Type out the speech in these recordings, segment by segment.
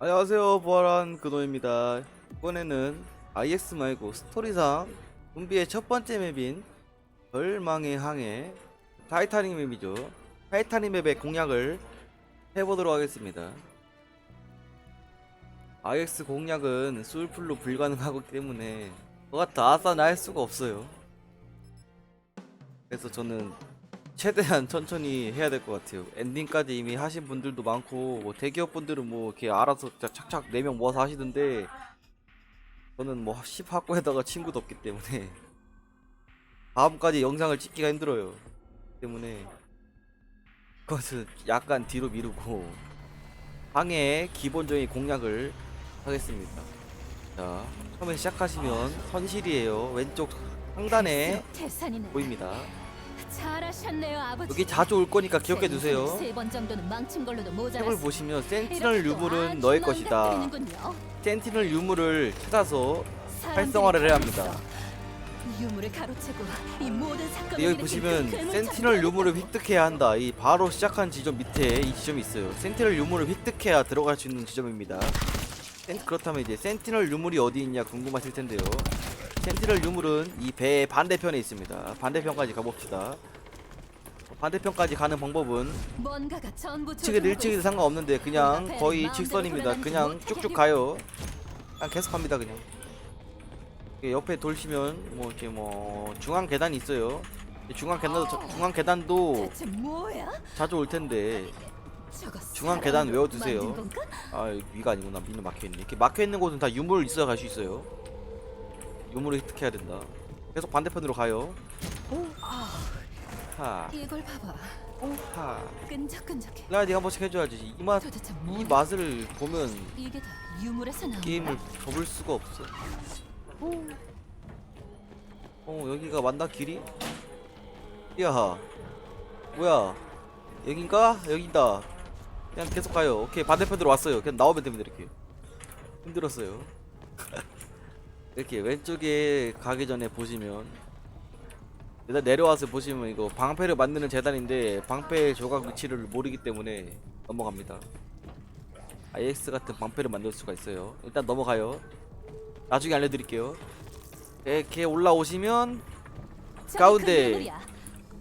안녕하세요. 부활한 근호입니다. 이번에는 IX 말고 스토리상 좀비의 첫 번째 맵인 절망의 항해 타이타닉 맵이죠. 타이타닉 맵의 공략을 해보도록 하겠습니다. IX 공략은 솔플로 불가능하기 때문에 다 아싸나 할 수가 없어요. 그래서 저는 최대한 천천히 해야 될 것 같아요. 엔딩까지 이미 하신 분들도 많고 뭐 대기업 분들은 뭐 이렇게 알아서 착착 4명 모아서 하시던데 저는 뭐 10학고에다가 친구도 없기 때문에 다음까지 영상을 찍기가 힘들어요. 때문에 그것은 약간 뒤로 미루고 방의 기본적인 공략을 하겠습니다. 자, 처음에 시작하시면 선실이에요. 왼쪽 상단에 보입니다. 잘하셨네요 아버지. 여기 자주 올 거니까 기억해 두세요. 세번 정도는 망친 걸로도 탭을 모자랐어. 보시면 센티널 유물은 너의 것이다. 센티널 유물을 찾아서 활성화를 해야 합니다. 유물을 가로채고 이 모든 사건을 여기 보시면 그 센티널. 유물을 획득해야 한다. 이 바로 시작한 지점 밑에 이 지점이 있어요. 센티널 유물을 획득해야 들어갈 수 있는 지점입니다. 센- 그렇다면 이제 센티널 유물이 어디 있냐 궁금하실 텐데요. 센티널 유물은 이 배의 반대편에 있습니다. 반대편까지 가봅시다. 반대편까지 가는 방법은 일찍이도 있어. 상관없는데 그냥 거의 직선입니다. 그냥 못하게 쭉쭉. 가요. 그냥 계속 갑니다 그냥. 옆에 돌시면 뭐 이렇게 뭐 중앙 계단이 있어요. 이 중앙 계단도 저- 중앙 계단도? 자주 올 텐데 중앙 계단 외워두세요. 아 위가 아니구나 위는 막혀 있네. 이렇게 막혀 있는 곳은 다 유물 있어야 갈 수 있어요. 유물을 획득해야 된다. 계속 반대편으로 가요. 아, 하, 이걸 봐봐. 하. 끈적끈적해. 슬라이딩 한 번씩 해줘야지. 이 맛, 도대체 뭐? 이 맛을 보면 이게 다 유물에서 나온 게임을 거야? 접을 수가 없어. 어 여기가 맞나 길이? 야 뭐야 여긴가? 여긴다. 그냥 계속 가요. 오케이 반대편으로 왔어요. 그냥 나오면 됩니다 이렇게. 힘들었어요. 이렇게 왼쪽에 가기 전에 보시면 일단 내려와서 보시면 이거 방패를 만드는 재단인데 방패 조각 위치를 모르기 때문에 넘어갑니다. IX 같은 방패를 만들 수가 있어요. 일단 넘어가요. 나중에 알려드릴게요. 이렇게 올라오시면 저기 가운데.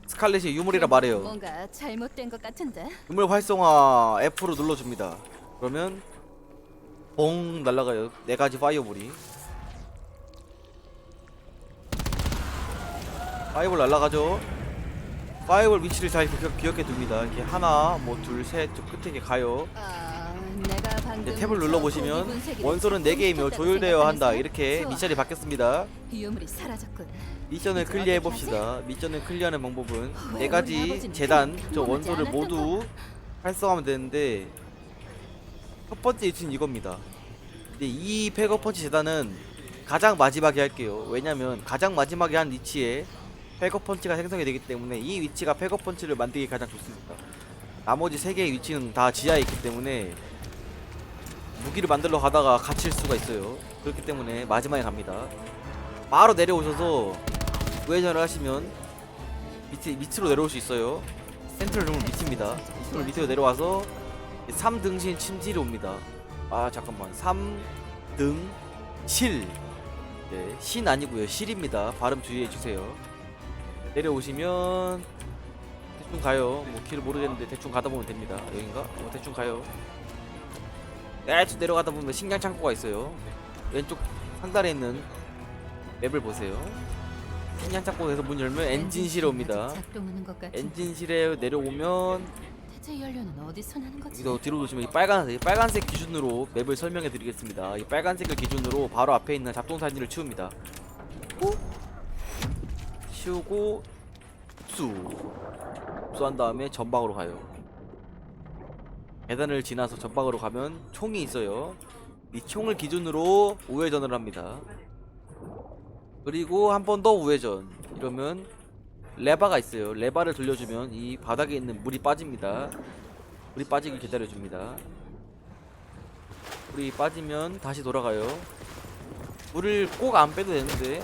스칼렛이 유물이라 말해요. 뭔가 잘못된 것 같은데. 유물 활성화 F로 눌러줍니다. 그러면 봉 날라가요. 네 가지 파이어볼이. 파이어볼 날라가죠. 파이어볼 위치를 잘 기억, 기억 해 둡니다. 이렇게 하나, 뭐 둘, 셋, 저 끝에 이렇게 가요. 아, 이제 탭을 저 눌러보시면 원소는 4개이며 훔쳤다고 조율되어야 한다. 이렇게. 미션이 바뀌었습니다. 미션을 이제 클리어해 어떻게 봅시다. 미션을 클리어하는 방법은 왜네 가지 우리 아버지는 재단 저 원소를 모두 활성화하면 되는데 첫 번째 위치는 이겁니다. 근데 이 팩업 펀치 재단은 가장 마지막에 할게요. 왜냐면 가장 마지막에 한 위치에 팩업 펀치가 생성이 되기 때문에 이 위치가 팩업 펀치를 만들기 가장 좋습니다. 나머지 세 개의 위치는 다 지하에 있기 때문에 무기를 만들러 가다가 갇힐 수가 있어요. 그렇기 때문에 마지막에 갑니다. 바로 내려오셔서 우회전을 하시면 밑에 밑으로 내려올 수 있어요. 센트럴 룸은 밑입니다. 밑으로 밑으로 내려와서 3등신 침질이 옵니다. 아 잠깐만 3등 실. 네, 신 아니고요 실입니다. 발음 주의해 주세요. 내려오시면 대충 가요. 뭐 길을 모르겠는데 대충 가다 보면 됩니다. 여긴가? 어, 대충 가요. 대충 내려가다 보면 식량 창고가 있어요. 왼쪽 상단에 있는 맵을 보세요. 식량 창고에서 문 열면 엔진실에 옵니다. 엔진실에 내려오면? 여기서 뒤로 보시면 이 빨간색 빨간색 기준으로 맵을 설명해 드리겠습니다. 이 빨간색을 기준으로 바로 앞에 있는 잡동사니를 치웁니다. 치우고 흡수 흡수한 다음에 전방으로 가요. 계단을 지나서 전방으로 가면 총이 있어요. 이 총을 기준으로 우회전을 합니다. 그리고 한 번 더 우회전. 이러면 레바가 있어요. 레바를 돌려주면 이 바닥에 있는 물이 빠집니다. 물이 빠지길 기다려줍니다. 물이 빠지면 다시 돌아가요. 물을 꼭 안 빼도 되는데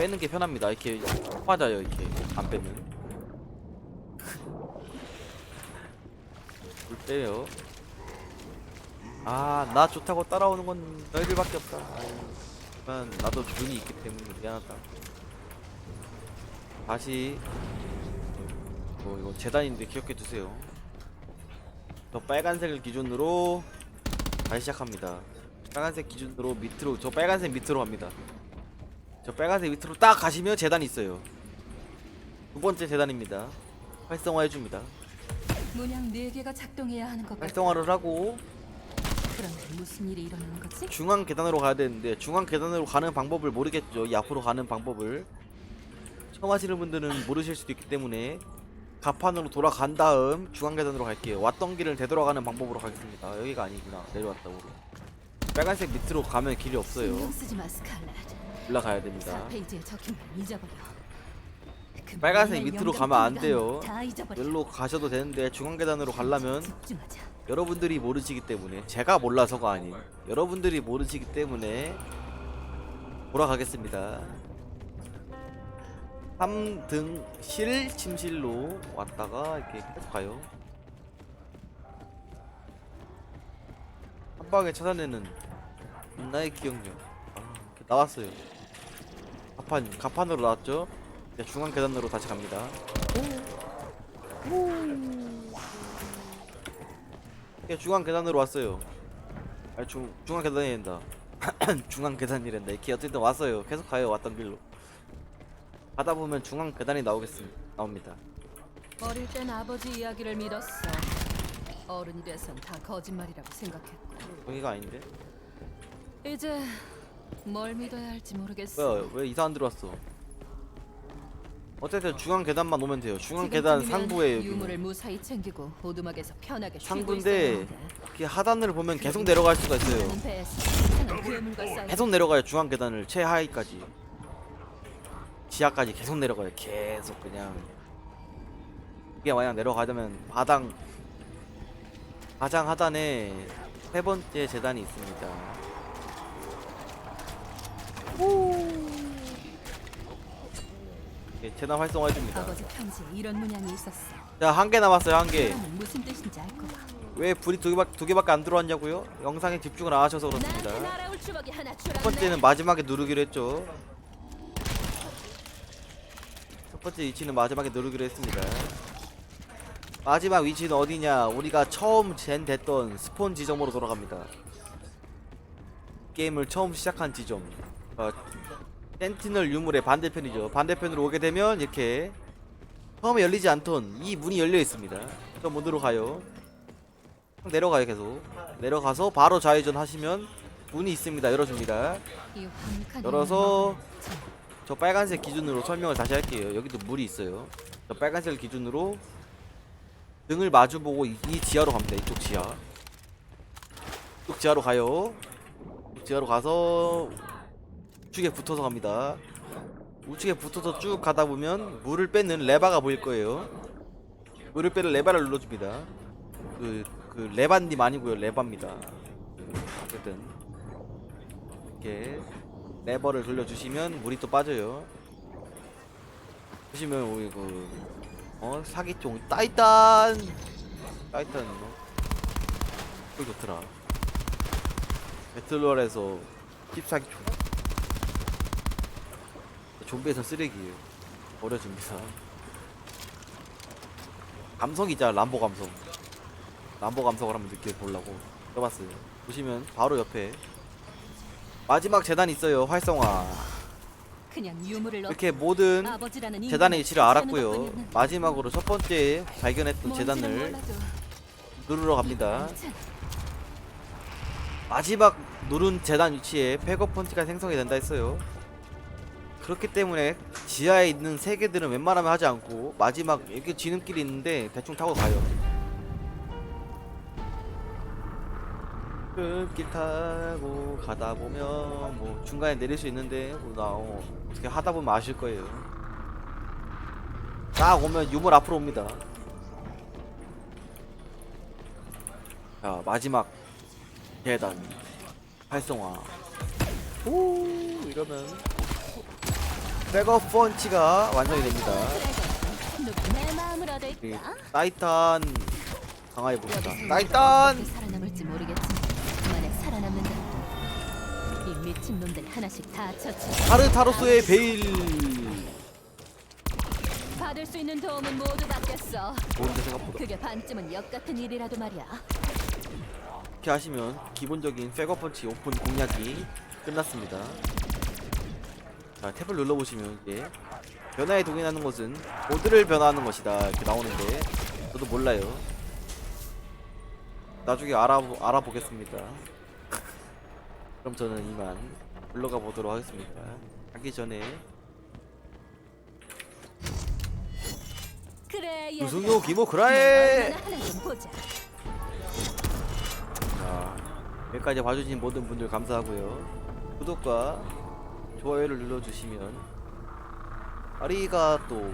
빼는 게 편합니다. 이렇게 빠져요. 이렇게. 안 빼면. 물 빼요. 아 나 좋다고 따라오는 건 너희들밖에 없다. 하지만 나도 눈이 있기 때문에 미안하다. 다시. 뭐 이거 재단인데 기억해 두세요. 저 빨간색을 기준으로 다시 시작합니다. 빨간색 기준으로 밑으로 저 빨간색 밑으로 갑니다 저 빨간색 밑으로 딱 가시면 재단이 있어요 두 번째 재단입니다 활성화 해줍니다 문양 네 개가 작동해야 하는 것 같아. 활성화를 하고 그런데 무슨 일이 일어나는 거지? 중앙 계단으로 가야 되는데 중앙 계단으로 가는 방법을 모르겠죠. 이 앞으로 가는 방법을 처음 하시는 분들은 모르실 수도 있기 때문에 가판으로 돌아간 다음 중앙 계단으로 갈게요. 왔던 길을 되돌아가는 방법으로 가겠습니다. 여기가 아니구나. 내려왔다고. 빨간색 밑으로 가면 길이 없어요. 신경 쓰지 마 스칼렛. 올라가야 됩니다. 4페이지에 적힌 걸 잊어버려. 그 빨간색 밑으로 가면 안 돼요. 다 잊어버려. 여기로 가셔도 되는데 중앙 계단으로 가려면 집중하자. 여러분들이 모르시기 때문에 제가 몰라서가 아닌 여러분들이 모르시기 때문에 돌아가겠습니다. 3등 실 침실로 왔다가 이렇게 계속 가요. 한 방에 찾아내는 나의 기억력. 아, 이렇게 나왔어요. 가판 가판으로 나왔죠. 이제 중앙 계단으로 다시 갑니다. 예, 중앙 계단으로 왔어요. 아, 중 중앙 계단이란다. 중앙 계단이란다. 이렇게 어쨌든 왔어요. 계속 가요. 왔던 길로. 가다 보면 중앙 계단이 나오겠습니다. 나옵니다. 어릴 땐 아버지 이야기를 믿었어. 어른이 돼선 다 거짓말이라고 생각했고. 여기가 아닌데? 이제 뭘 믿어야 할지 모르겠어. 뭐야? 왜 이상한 데로 왔어? 어쨌든 중앙 계단만 오면 돼요. 중앙 지금 계단 상부에 유물을 무사히 챙기고 오두막에서 편하게 쉬고 상부인데 있어야. 이렇게 하단을 보면 계속 내려갈 수가 있어요. 나는 배에서 이상한 괴물과 싸워. 계속 내려가요. 중앙 계단을 최하위까지. 지하까지 계속 내려가요. 계속 그냥 이게 만약 내려가자면 바당 가장 하단에 세 번째 재단이 있습니다. 예, 재단 활성화해 줍니다. 아버지 편지에 이런 문양이 있었어. 자, 한 개 남았어요. 한 개. 그러면 무슨 뜻인지 알 거야. 왜 불이 두 개밖에 두 개밖에 안 들어왔냐고요? 영상에 집중을 안 하셔서 그렇습니다. 나한테 날아올 추억이 하나 첫. 번째는 마지막에 누르기로 했죠. 첫 번째 위치는 마지막에 누르기로 했습니다. 마지막 위치는 어디냐? 우리가 처음 젠 됐던 스폰 지점으로 돌아갑니다. 게임을 처음 시작한 지점. 어, 센티널 유물의 반대편이죠. 반대편으로 오게 되면 이렇게 처음에 열리지 않던 이 문이 열려 있습니다. 저 문으로 가요. 내려가요 계속. 내려가서 바로 좌회전 하시면 문이 있습니다. 열어줍니다. 열어서 참, 저 빨간색 기준으로 설명을 다시 할게요. 여기도 물이 있어요. 저 빨간색 기준으로 등을 마주보고 이, 이 지하로 갑니다. 이쪽 지하. 이쪽 지하로 가요. 이쪽 지하로 가서 우측에 붙어서 갑니다. 우측에 붙어서 쭉 가다 보면 물을 빼는 레바가 보일 거예요. 물을 빼는 레바를 눌러줍니다. 그, 그 레바님 아니고요. 레바입니다. 어쨌든 이렇게 레버를 돌려주시면 물이 또 빠져요. 보시면 우리 그 어, 사기총 따이탄 따이탄 뭐 그거 좋더라. 배틀로얄에서 힙사기총 좀비에서 쓰레기예요. 버려줍니다. 감성이자 람보 감성. 람보 감성을 한번 느껴보려고 써봤어요. 보시면 바로 옆에 마지막 재단 있어요. 활성화. 그냥 유물을 넣 이렇게 모든 재단의 위치를 알았고요. 마지막으로 첫 번째 발견했던 재단을 누르러 갑니다. 마지막 누른 재단 위치에 백업 펀치가 생성이 된다 했어요. 그렇기 때문에 지하에 있는 세 개들은 웬만하면 하지 않고 마지막 이렇게 지름길이 있는데 대충 타고 가요. 길 타고 가다 보면 뭐 중간에 내릴 수 있는데 뭐 나, 어, 어떻게 하다 보면 아실 거예요. 딱 오면 유물 앞으로 옵니다. 자 마지막 계단 활성화 오 이러면 백업 펀치가 완성이 됩니다 누구 내 마음을 이 얻을까? 타이탄 강화해 봅시다 여기서 타이탄 어떻게 살아남을지 모르겠지만 만약 살아남는다. 이 미친 놈들 하나씩 다 처치. 타르타로스의 베일 받을 수 있는 도움은 모두 받겠어. 좋은데 생각보다 그게 반쯤은 역 같은 일이라도 말이야. 이렇게 하시면 기본적인 백업 펀치 오픈 공략이 끝났습니다 자 탭을 눌러보시면 이게 변화에 동의하는 것은 모드를 변화하는 것이다 이렇게 나오는데 저도 몰라요 나중에 알아보, 알아보겠습니다 그럼 저는 이만 물러가 보도록 하겠습니다 가기 전에 그래. 얼마나 하나 좀 보자. 자, 여기까지 봐주신 모든 분들 감사하고요. 구독과 좋아요를 눌러주시면 아리가 또